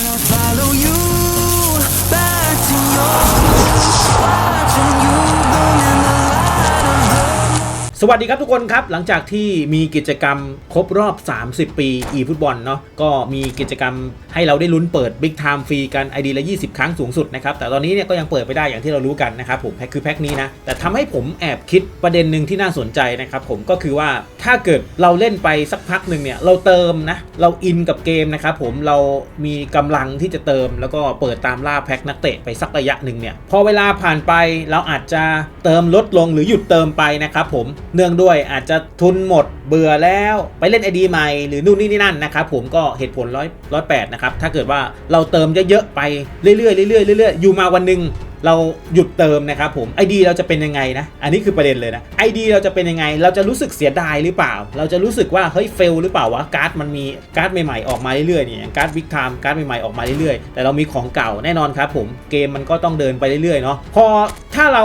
turn สวัสดีครับทุกคนครับ หลังจากที่มีกิจกรรมครบรอบ 30 ปี e ฟุตบอลเนาะก็มีกิจกรรมให้เราได้ลุ้นเปิด Big Time ฟรีกัน ID ละ 20 ครั้งสูงสุดนะครับ แต่ตอนนี้เนี่ยก็ยังเปิดไม่ได้อย่างที่เรารู้กันนะครับผมแพ็คคือแพ็คนี้นะ แต่ทำให้ผมแอบคิดประเด็นหนึ่งที่น่าสนใจนะครับผมก็คือว่าถ้าเกิดเราเล่นไปสักพักหนึ่งเนี่ยเราเติมนะเราอินกับเกมนะครับผมเรามีกำลังที่จะเติม แล้วก็เปิดตามล่าแพ็คนักเตะไปสักระยะหนึ่งเนี่ยพอเวลาผ่านไปเราอาจจะเติมลดลงหรือหยุดเติมไปนะครับผมเนื่องด้วยอาจจะทุนหมดเบื่อแล้วไปเล่นไอดีใหม่หรือนู่นนี่นี่นั่นนะครับผมก็เหตุผลร้อยร้อยแปดนะครับถ้าเกิดว่าเราเติมเยอะๆไปเรื่อยๆเรื่อยๆเรื่อยๆอยู่มาวันหนึ่งเราหยุดเติมนะครับผม ID เราจะเป็นยังไงนะ อันนี้คือประเด็นเลยนะ ID เราจะเป็นยังไง เราจะรู้สึกเสียดายหรือเปล่า เราจะรู้สึกว่าเฮ้ยเฟลหรือเปล่าวะการ์ดมันมีการ์ดใหม่ๆออกมาเรื่อยๆเนี่ยการ์ดวิกไทม์การ์ดใหม่ๆออกมาเรื่อยๆ แต่เรามีของเก่าแน่นอนครับผมเกมมันก็ต้องเดินไปเรื่อยๆเนาะพอถ้าเรา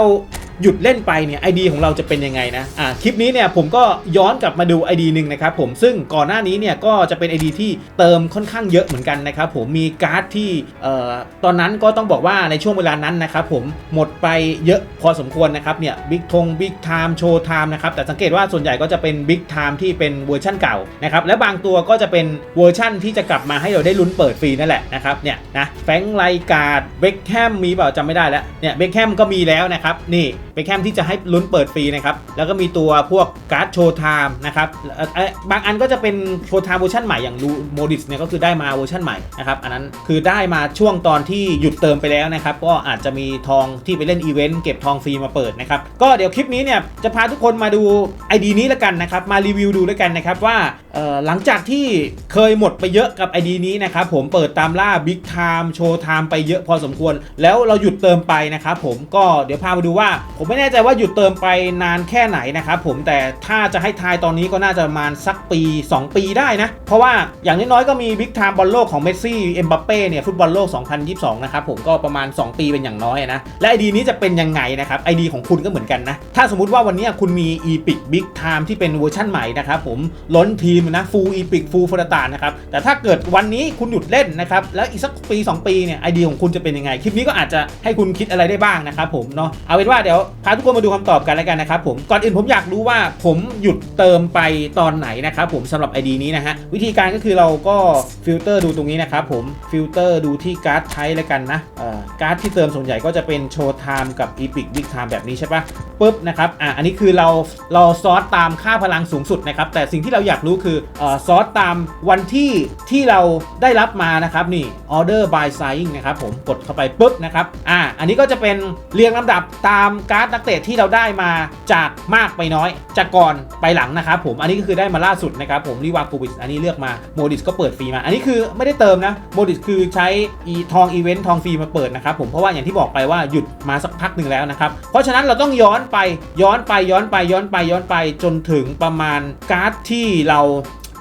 หยุดเล่นไปเนี่ย ID ของเราจะเป็นยังไงนะอ่าคลิปนี้เนี่ยผมก็ย้อนกลับมาดู ID หนึ่งนะครับผมซึ่งก่อนหน้านี้เนี่ยก็จะเป็น ID ที่เติมค่อนข้างเยอะเหมือนกันนะครับผมมีการ์ดที่เอ่อตอนนั้นก็ต้องบอกว่าในช่วงเวลานั้นนะครับผมหมดไปเยอะพอสมควรนะครับเนี่ยบิ๊กทงบิ๊กไทม์โชว์ไทม์นะครับแต่สังเกตว่าส่วนใหญ่ก็จะเป็นบิ๊กไทม์ที่เป็นเวอร์ชั่นเก่านะครับและบางตัวก็จะเป็นเวอร์ชั่นที่จะกลับมาให้เราได้ลุ้นเปิดฟรีนั่นแหละนะครับเนี่ยนะแฟงไลกาดเบคแฮมมีเปล่าจำไม่ได้แล้วเนี่ยเบคแฮมก็มีแล้วนะครับนี่ เบคแฮมที่จะให้ลุ้นเปิดฟรีนะครับแล้วก็มีตัวพวกการ์ดโชว์ไทม์นะครับเอ่อบางอันก็จะเป็นโชว์ไทม์เวอร์ชันใหม่อย่างลูโมดิสเนี่ยก็คือได้มาเวอร์ชันใหม่นะครับอันนั้นคือได้มาช่วงตอนที่หยุดเติมไปแล้วนะครับก็อาจจะมีทองที่ไปเล่นอีเวนต์เก็บทองฟรีมาเปิดนะครับก็เดี๋ยวคลิปนี้เนี่ยจะพาทุกคนมาดู ID นี้แล้วกันนะครับมารีวิวดูแล้วกันนะครับว่าเอ่อหลังจากที่เคยหมดไปเยอะกับ ID นี้นะครับผมเปิดตามล่า Big Time Show Time ไปเยอะพอสมควร แล้วเราหยุดเติมไปนะครับผมก็เดี๋ยวพามาดูว่าผมไม่แน่ใจว่าหยุดเติมไปนานแค่ไหนนะครับผมแต่ถ้าจะให้ทายตอนนี้ก็น่าจะประมาณสักปี 2 ปีได้นะ เพราะว่าอย่างน้อยๆก็มี Big Time บอลโลกของเมสซี่เอ็มบัปเป้เนี่ยฟุตบอลโลก 2022 นะครับผมก็ประมาณ 2 ปีเป็นอย่างน้อยนะ และ ID นี้จะเป็นยังไงนะครับ ID ของคุณก็เหมือนกันนะ ถ้าสมมติว่าวันนี้คุณมี Epic Big Time ที่เป็นเวอร์ชั่นใหม่นะครับผมล้นทีมนะ Full Epic Full ฟอร์ตานะครับแต่ถ้าเกิดวันนี้คุณหยุดเล่นนะครับแล้วอีกสักปี 2 ปีเนี่ย ID ของคุณจะเป็นยังไง คลิปนี้ก็อาจจะให้คุณคิดอะไรได้บ้างนะครับผมเนาะเอาเป็นว่าเดี๋ยวพาทุกคนมาดูคำตอบกันแล้วกันนะครับผมก่อนอื่นผมอยากรู้ว่าผมหยุดเติมไปตอนไหนนะครับผมสำหรับ ID นี้นะฮะวิธีการก็คือเราก็ฟิลเตอร์ดูตรงนี้นะครับผมฟิลเตอร์ดูที่การ์ดใช้แล้วกันนะการ์ดที่เติมส่วนใหญ่ก็จะเป็นโชว์ไทม์กับ Epic Big Time แบบนี้ใช่ปะปุ๊บนะครับอะอันนี้คือเราเราซอสตามค่าพลังสูงสุดนะครับแต่สิ่งที่เราอยากรู้คืออ่อซอสตามวันที่ที่เราได้รับมานะครับนี่ order by signing นะครับผมกดเข้าไปปุ๊บนะครับอะอันนี้ก็จะเป็นเรียงลำดับตามการ์ดนักเตะที่เราได้มาจากมากไปน้อยจากก่อนไปหลังนะครับผมอันนี้ก็คือได้มาล่าสุดนะครับผมรีวากูบิสอันนี้เลือกมาโมดิสก็เปิดฟรีมา อันนี้คือไม่ได้เติมนะโมดิสคือใช้ทองอีเวนต์ทองฟรีมาเปิดนะครับผมเพราะว่าอย่างที่บอกไปว่าหยุดมาสักพักหนึ่งแล้วนะครับเพราะฉะนั้นเราต้องย้อนไปย้อนไปย้อนไปย้อนไปย้อนไปจนถึงประมาณการ์ดที่เรา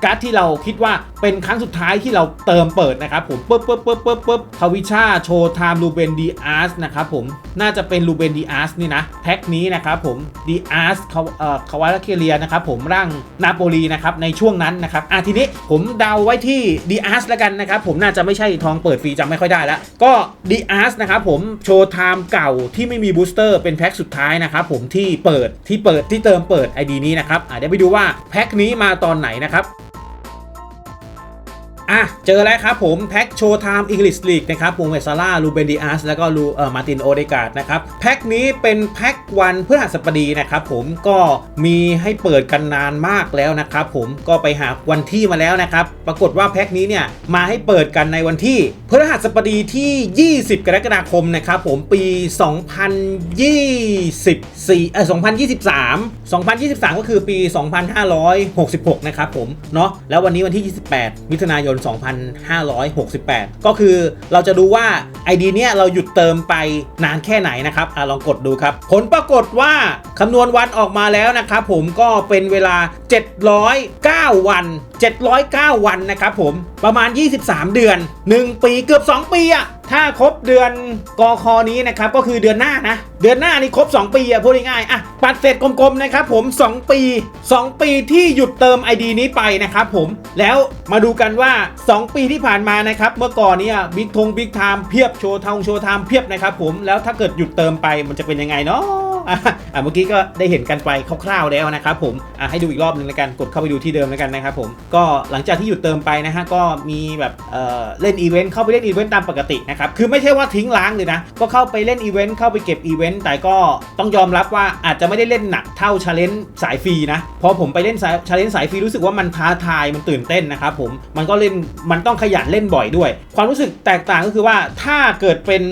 การ์ดที่เราคิดว่า เป็นครั้งสุดท้ายที่เราเติมเปิดนะครับผมปุ๊บปุ๊บปุ๊บปุ๊บปุ๊บคาวิชาโชว์ไทม์ลูเบนดีอาร์สนะครับผมน่าจะเป็นลูเบนดีอาร์สนี่นะแพ็คนี้นะครับผมดีอาร์สเขาเอ่อคาวาลาเคเลียนะครับผมร่างนาโปลีนะครับในช่วงนั้นนะครับอะทีนี้ผมเดาไว้ที่ดีอาร์สแล้วกันนะครับผมน่าจะไม่ใช่ทองเปิดฟรีจำไม่ค่อยได้แล้ว ก็ดีอาร์สนะครับผมโชว์ไทม์เก่าที่ไม่มีบูสเตอร์เป็นแพ็คสุดท้ายนะครับผมที่เปิดที่เปิดที่เติมเปิด ID นี้นะครับอะเดี๋ยวไปดูว่าแพ็คนี้มาตอนไหนนะครับ อะ เจอแล้วครับผมแพ็คโชว์ไทม์อังกฤษลีกนะครับวงเวซาร่าลูเบนดิอัสแล้วก็ลูเอ่อมาตินโอเดกาดนะครับแพ็คนี้เป็นแพ็ควันพฤหัสบดีนะครับผมก็มีให้เปิดกันนานมากแล้วนะครับผมก็ไปหาวันที่มาแล้วนะครับปรากฏว่าแพ็คนี้เนี่ยมาให้เปิดกันในวันที่พฤหัสบดีที่ 20 กรกฎาคมนะครับผมปี 2024เออ2023 2023 ก็คือปี 2566 นะครับผมเนาะแล้ววันนี้วันที่ 28 มิถุนายน2568 ก็คือเราจะดูว่า ID เนี้ยเราหยุดเติมไปนานแค่ไหนนะครับอะลองกดดูครับ ผลปรากฏว่าคำนวณวันออกมาแล้วนะครับผมก็เป็นเวลา 709 วัน 709 วันนะครับผมประมาณ 23 เดือน 1 ปีเกือบ 2 ปีอะ ถ้าครบเดือนกอคอนี้นะครับก็คือเดือนหน้านะ เดือนหน้านี่ครบ 2 ปีอะพูดง่ายๆอะปัดเสร็จกลมๆนะครับผม 2 ปี 2 ปีที่หยุดเติม ID นี้ไปนะครับผมแล้วมาดูกันว่า 2 ปีที่ผ่านมานะครับเมื่อก่อนเนี่ยบิ๊กทงบิ๊กไทม์เพียบโชว์ทองโชว์ไทม์เพียบนะครับผมแล้วถ้าเกิดหยุดเติมไปมันจะเป็นยังไงเนาะ อะเมื่อกี้ก็ได้เห็นกันไปคร่าวๆแล้วนะครับผมอะให้ดูอีกรอบหนึงแล้วกันกดเข้าไปดูที่เดิมแล้วกันนะครับผมก็หลังจากที่หยุดเติมไปนะฮะก็มีแบบเอ่อเล่นอีเวนต์เข้าไปเล่นอีเวนต์ตามปกตินะครับคือไม่ใช่ว่าทิ้งล้างเลยนะก็เข้าไปเล่นอีเวนต์เข้าไปเก็บอีเวนต์แต่ก็ต้องยอมรับว่าอาจจะไม่ได้เล่นหนักเท่าชาเลนจ์สายฟรีนะพอผมไปเล่นสายชาเลนจ์สายฟรีรู้สึกว่ามันท้าทายมันตื่นเต้นนะครับผมมันก็เล่นมันต้องขยันเล่นบ่อยด้วย ความรู้สึกแตกต่างก็คือว่าถ้าเกิดเป็น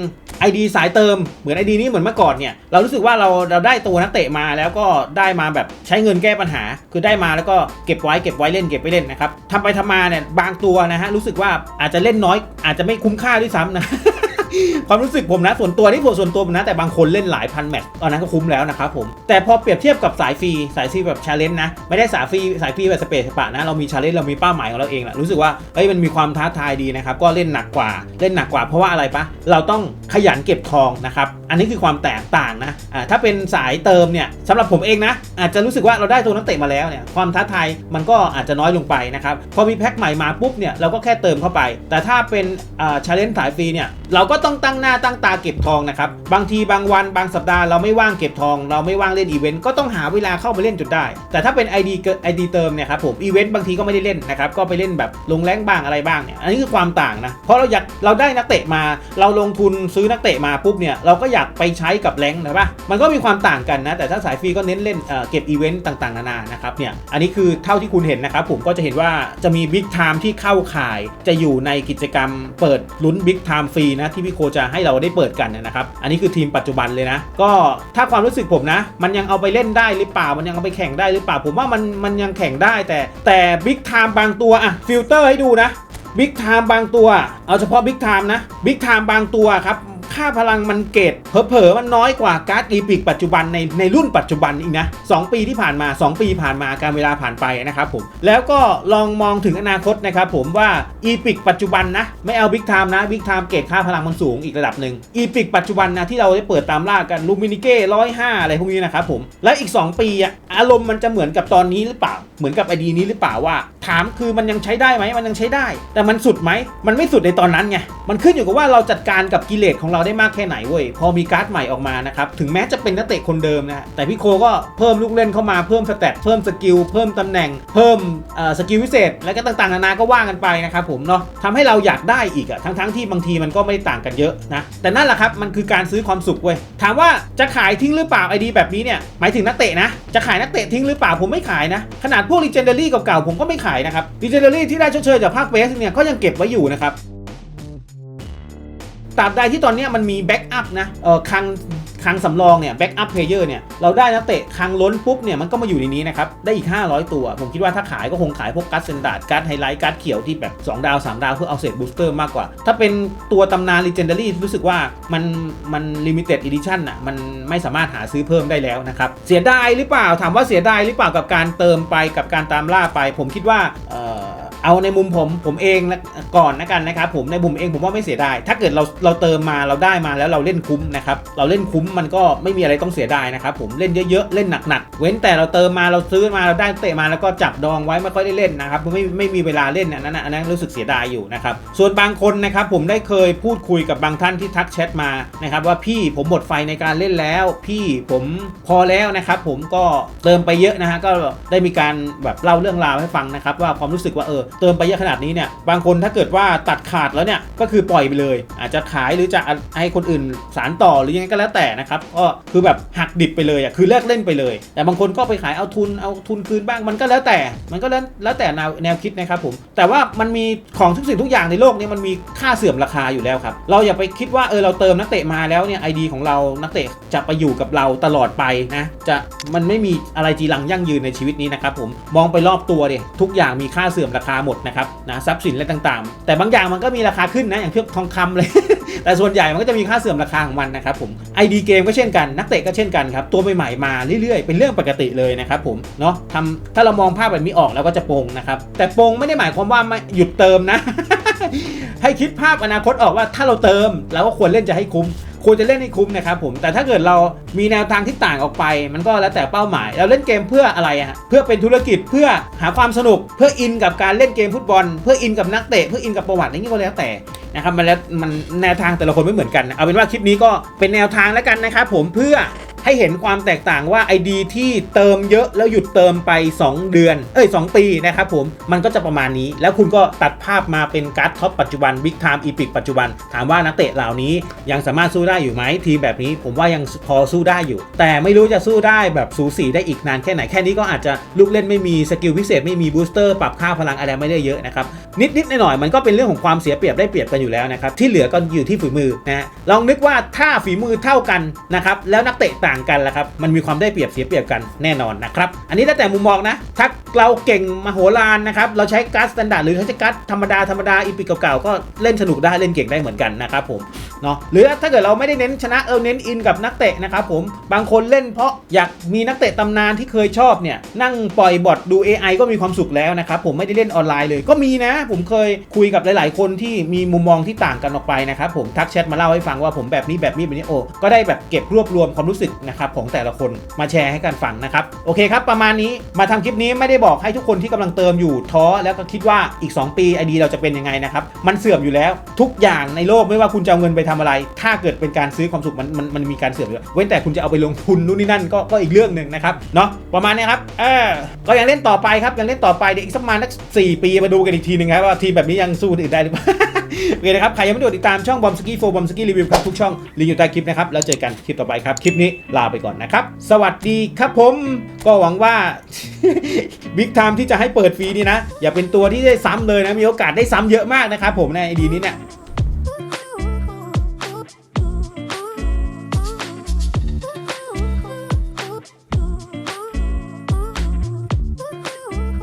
ID สายเติมเหมือน ID นี้เหมือนเมื่อก่อนเนี่ยเรารู้สึกว่าเราเราได้ตัวนักเตะมาแล้วก็ได้มาแบบใช้เงินแก้ปัญหา คือได้มาแล้วก็เก็บไว้เก็บไว้เล่นเก็บไว้เล่นนะครับทำไปทำมาเนี่ยบางตัวนะฮะรู้สึกว่าอาจจะเล่นน้อย อาจจะไม่คุ้มค่าด้วยซ้ำนะ ความรู้สึกผมนะส่วนตัวนี่ผมส่วนตัวผมนะแต่บางคนเล่นหลายพันแมตช์ตอนนั้นก็คุ้มแล้วนะครับผมแต่พอเปรียบเทียบกับสายฟรีสายฟรีแบบชาเลนจ์นะไม่ได้สายฟรีสายฟรีแบบสเปซสปะนะเรามีชาเลนจ์เรามีเป้าหมายของเราเองแหละรู้สึกว่าเอ้ยมันมีความท้าทายดีนะครับก็เล่นหนักกว่าเล่นหนักกว่าเพราะว่าอะไรปะเราต้องขยันเก็บทองนะครับอันนี้คือความแตกต่างนะอ่าถ้าเป็นสายเติมเนี่ยสำหรับผมเองนะ อาจจะรู้สึกว่าเราได้ตัวนักเตะมาแล้วเนี่ยความท้าทายมันก็อาจจะน้อยลงไปนะครับพอมีแพ็คใหม่มาปุ๊บเนี่ยเราก็แค่เติมเข้าไป แต่ถ้าเป็นชาเลนจ์สายฟรีเนี่ยเราก็ต้องตั้งหน้าตั้งตาเก็บทองนะครับ บางทีบางวันบางสัปดาห์เราไม่ว่างเก็บทอง เราไม่ว่างเล่นอีเวนต์ก็ต้องหาเวลาเข้ามาเล่นจนได้ แต่ถ้าเป็น ID เกิด ID เติมเนี่ยครับผมอีเวนต์บางทีก็ไม่ได้เล่นนะครับก็ไปเล่นแบบลงแรงบ้างอะไรบ้างเนี่ยอันนี้คือความต่างนะเพราะเราอยากเราได้นักเตะมา เราลงทุนซื้อนักเตะมาปุ๊บเนี่ยเราก็อยากไปใช้กับแรงนะปะมันก็มีความต่างกันนะแต่ถ้าสายฟรีก็เน้นเล่นเเก็บอีเวนต์ต่างๆนานานะครับเนี่ยอันนี้คือเท่าที่คุณเห็นนะครับผมก็จะเห็นว่าจะมีบิ๊กไทม์ที่เข้าข่าย จะอยู่ในกิจกรรมเปิดลุ้นบิ๊กไทม์ฟรีนะที่พี่โคจะให้เราได้เปิดกันนะครับ อันนี้คือทีมปัจจุบันเลยนะ ก็ถ้าความรู้สึกผมนะ มันยังเอาไปเล่นได้หรือเปล่า มันยังเอาไปแข่งได้หรือเปล่า ผมว่ามันมันยังแข่งได้แต่แต่บิ๊กไทม์บางตัวอะฟิลเตอร์ให้ดูนะบิ๊กไทม์บางตัว เอาเฉพาะบิ๊กไทม์นะบิ๊กไทม์บางตัวครับ ค่าพลังมันเกตเผลอๆมันน้อยกว่าการ์ดอีพิกปัจจุบันในในรุ่นปัจจุบันอีกนะ 2 ปีที่ผ่านมา 2 ปีผ่านมาการเวลาผ่านไปนะครับผม แล้วก็ลองมองถึงอนาคตนะครับผมว่าอีพิกปัจจุบันนะ ไม่เอาบิ๊กไทม์นะบิ๊กไทม์เกตค่าพลังมันสูงอีกระดับหนึ่งอีพิกปัจจุบันนะที่เราได้เปิดตามล่ากันลูมินิเก้ร้อยห้าอะไรพวกนี้นะครับผมแล้วอีก 2 ปีอะอารมณ์มันจะเหมือนกับตอนนี้หรือเปล่า เหมือนกับไอดีนี้หรือเปล่าว่า ถามคือมันยังใช้ได้ไหมมันยังใช้ได้ แต่มันสุดไหมมันไม่สุดในตอนนั้นไงมันขึ้นอยู่กับว่าเราจัดการกับกิเลสของเราได้มากแค่ไหนเว้ยพอมีการ์ดใหม่ออกมานะครับถึงแม้จะเป็นนักเตะคนเดิมนะแต่พี่โคก็เพิ่มลูกเล่นเข้ามาเพิ่มสเตตเพิ่มสกิลเพิ่มตำแหน่ง เพิ่มสกิลวิเศษ แล้วก็ต่างๆนานาก็ว่ากันไปนะครับผมเนาะทำให้เราอยากได้อีกอะทั้งๆที่บางทีมันก็ไม่ได้ต่างกันเยอะนะแต่นั่นแหละครับมันคือการซื้อความสุขเว้ยถามว่าจะขายทิ้งหรือเปล่าไอดีแบบนี้เนี่ยหมายถึงนักเตะนะจะขายนักเตะทิ้งหรือเปล่าผมไม่ขายนะขนาดพวก Legendary เก่าๆผมก็ไม่ขายนะครับ Legendary ที่ได้ชดเชยจากภาคเวสเนี่ยก็ยังเก็บไว้อยู่นะครับ ตราบใดที่ตอนนี้มันมีแบ็กอัพนะเออคังคังสำรองเนี่ยแบ็กอัพเพลเยอร์เนี่ยเราได้นักเตะคังล้นปุ๊บเนี่ยมันก็มาอยู่ในนี้นะครับ ได้อีก 500 ตัว ผมคิดว่าถ้าขายก็คงขายพวกการ์ดเซนดาร์ดการ์ดไฮไลท์การ์ดเขียวที่แบบ 2 ดาว 3 ดาวเพื่อเอาเศษบูสเตอร์มากกว่า ถ้าเป็นตัวตำนาน Legendary รู้สึกว่ามันมันลิมิเต็ดอีดิชั่นอะมันไม่สามารถหาซื้อเพิ่มได้แล้วนะครับ เสียดายหรือเปล่าถามว่าเสียดายหรือเปล่ากับการเติมไปกับการตามล่าไป ผมคิดว่า เอาในมุมผมผมเองก่อนนะกันนะครับผมในมุมเองผมว่าไม่เสียดาย ถ้าเกิดเราเราเติมมาเราได้มาแล้วเราเล่นคุ้มนะครับเราเล่นคุ้มมันก็ไม่มีอะไรต้องเสียดายนะครับผมเล่นเยอะๆเล่นหนักๆเว้นแต่เราเติมมาเราซื้อมาเราได้เตะมาแล้วก็จับดองไว้ไม่ค่อยได้เล่นนะครับไม่ไม่มีเวลาเล่นอันนั้นนะอันนั้นรู้สึกเสียดายอยู่นะครับส่วนบางคนนะครับผมได้เคยพูดคุยกับบางท่านที่ทักแชทมานะครับว่าพี่ผมหมดไฟในการเล่นแล้ว พี่ผมพอแล้วนะครับผมก็เติมไปเยอะนะฮะก็ได้มีการแบบเล่าเรื่องราวให้ฟังนะครับว่าความรู้สึกว่าเออเติมไปเยอะขนาดนี้เนี่ยบางคนถ้าเกิดว่าตัดขาดแล้วเนี่ยก็คือปล่อยไปเลย อาจจะขายหรือจะให้คนอื่นสารต่อหรือยังไงก็แล้วแต่นะครับก็คือแบบหักดิบไปเลยอะคือเลิกเล่นไปเลย แต่บางคนก็ไปขายเอาทุนเอาทุนคืนบ้างมันก็แล้วแต่ มันก็แล้วแล้วแต่แนวแนวคิดนะครับผมแต่ว่ามันมีของทุกสิ่งทุกอย่างในโลกนี้มันมีค่าเสื่อมราคาอยู่แล้วครับเราอย่าไปคิดว่าเออเราเติมนักเตะมาแล้วเนี่ยไอดีของเรานักเตะจะไปอยู่กับเราตลอดไปนะจะมันไม่มีอะไรจีรังยั่งยืนในชีวิตนี้นะครับผมมองไปรอบตัวเดียทุกอย่างมีค่าเสื่อมราคาหมดนะครับนะทรัพย์สินอะไรต่างๆ แต่บางอย่างมันก็มีราคาขึ้นนะอย่างเช่นทองคำเลย แต่ส่วนใหญ่มันก็จะมีค่าเสื่อมราคาของมันนะครับผม ID เกมก็เช่นกันนักเตะก็เช่นกันครับตัวใหม่ๆมาเรื่อยๆ เป็นเรื่องปกติเลยนะครับผมเนาะทำถ้าเรามองภาพแบบนี้ออกแล้วก็จะโปงนะครับแต่โปงไม่ได้หมายความว่าไม่หยุดเติมนะให้คิดภาพอนาคตออกว่าถ้าเราเติมเราก็ควรเล่นจะให้คุ้ม ควรจะเล่นให้คุ้มนะครับผมแต่ถ้าเกิดเรามีแนวทางที่ต่างออกไป มันก็แล้วแต่เป้าหมาย เราเล่นเกมเพื่ออะไรฮะเพื่อเป็นธุรกิจเพื่อหาความสนุก เพื่ออินกับการเล่นเกมฟุตบอล เพื่ออินกับนักเตะเพื่ออินกับประวัติอะไรนี้ก็แล้วแต่นะครับมันแล้วมันแนวทางแต่ละคนไม่เหมือนกัน เอาเป็นว่าคลิปนี้ก็เป็นแนวทางแล้วกันนะครับผมเพื่อ ให้เห็นความแตกต่างว่า ID ที่เติมเยอะแล้วหยุดเติมไป 2 เดือน เอ้ย 2 ปีนะครับผม มันก็จะประมาณนี้ แล้วคุณก็ตัดภาพมาเป็นการ์ดท็อปปัจจุบัน Big Time Epic ปัจจุบัน ถามว่านักเตะเหล่านี้ยังสามารถสู้ได้อยู่ไหมทีมแบบนี้ ผมว่ายังพอสู้ได้อยู่ แต่ไม่รู้จะสู้ได้แบบสูสีได้อีกนานแค่ไหนแค่นี้ก็อาจจะลูกเล่นไม่มีสกิลพิเศษไม่มีบูสเตอร์ปรับค่าพลังอะไรไม่ได้เยอะนะครับนิดนิดๆหน่อยๆมันก็เป็นเรื่องของความเสียเปรียบได้เปรียบกันอยู่แล้วนะครับที่เหลือก็อยู่ที่ฝีมือนะฮะลองนึกว่าถ้าฝีมือเท่ากันนะครับแล้วนักเตะต่างกันละครับ มันมีความได้เปรียบเสียเปรียบกันแน่นอนนะครับ อันนี้แล้วแต่มุมมองนะ ถ้าเราเก่งมโหฬารนะครับ เราใช้การ์ดสแตนดาร์ดหรือใช้การ์ดธรรมดาธรรมดาอีพิกเก่าๆ ก็เล่นสนุกได้เล่นเก่งได้เหมือนกันนะครับผมเนาะหรือถ้าเกิดเราไม่ได้เน้นชนะเออเน้นอินกับนักเตะนะครับผมบางคนเล่นเพราะอยากมีนักเตะตำนานที่เคยชอบเนี่ยนั่งปล่อยบอทดู AI ก็มีความสุขแล้วนะครับผมไม่ได้เล่นออนไลน์เลยก็มีนะ ผมเคยคุยกับหลาย ๆ คนที่มีมุมมองที่ต่างกันออกไปนะครับผมทักแชทมาเล่าให้ฟังว่าผมแบบนี้แบบนี้แบบนี้โอ้ก็ได้แบบเก็บรวบรวมความรู้สึกนะครับของแต่ละคนมาแชร์ให้กันฟังนะครับโอเคครับประมาณนี้มาทำคลิปนี้ไม่ได้บอกให้ทุกคนที่กำลังเติมอยู่ท้อแล้วก็คิดว่าอีก 2 ปีไอดีเราจะเป็นยังไงนะครับมันเสื่อมอยู่แล้วทุกอย่างในโลกไม่ว่าคุณจะเอาเงินไปทำอะไร ถ้าเกิดเป็นการซื้อความสุขมันมันมันมีการเสื่อมอยู่เว้นแต่คุณจะเอาไปลงทุนนู่นนี่นั่นก็ก็อีกเรื่องหนึ่งนะครับเนาะประมาณนี้ครับเออก็ยังเล่นต่อไปครับยังเล่นต่อไปเดี๋ยวอีกสักประมาณสักสี่ปีมาดูกันอีกทีหนึ่งครับว่าทีมแบบนี้ยังสู้อื่นได้หรือเปล่าโอเคนะครับใครยังไม่ดูติดตามช่องบอมสกี้โฟบอมสกี้รีวิวครับทุกช่องลิงก์อยู่ใต้คลิปนะครับแล้วเจอกันคลิปต่อไปครับคลิปนี้ลาไปก่อนนะครับ สวัสดีครับผม ก็หวังว่าบิ๊กไทม์ที่จะให้เปิดฟรีนี่นะ อย่าเป็นตัวที่ได้ซ้ำเลยนะ มีโอกาสได้ซ้ำเยอะมากนะครับผมในไอดีนี้เนี่ย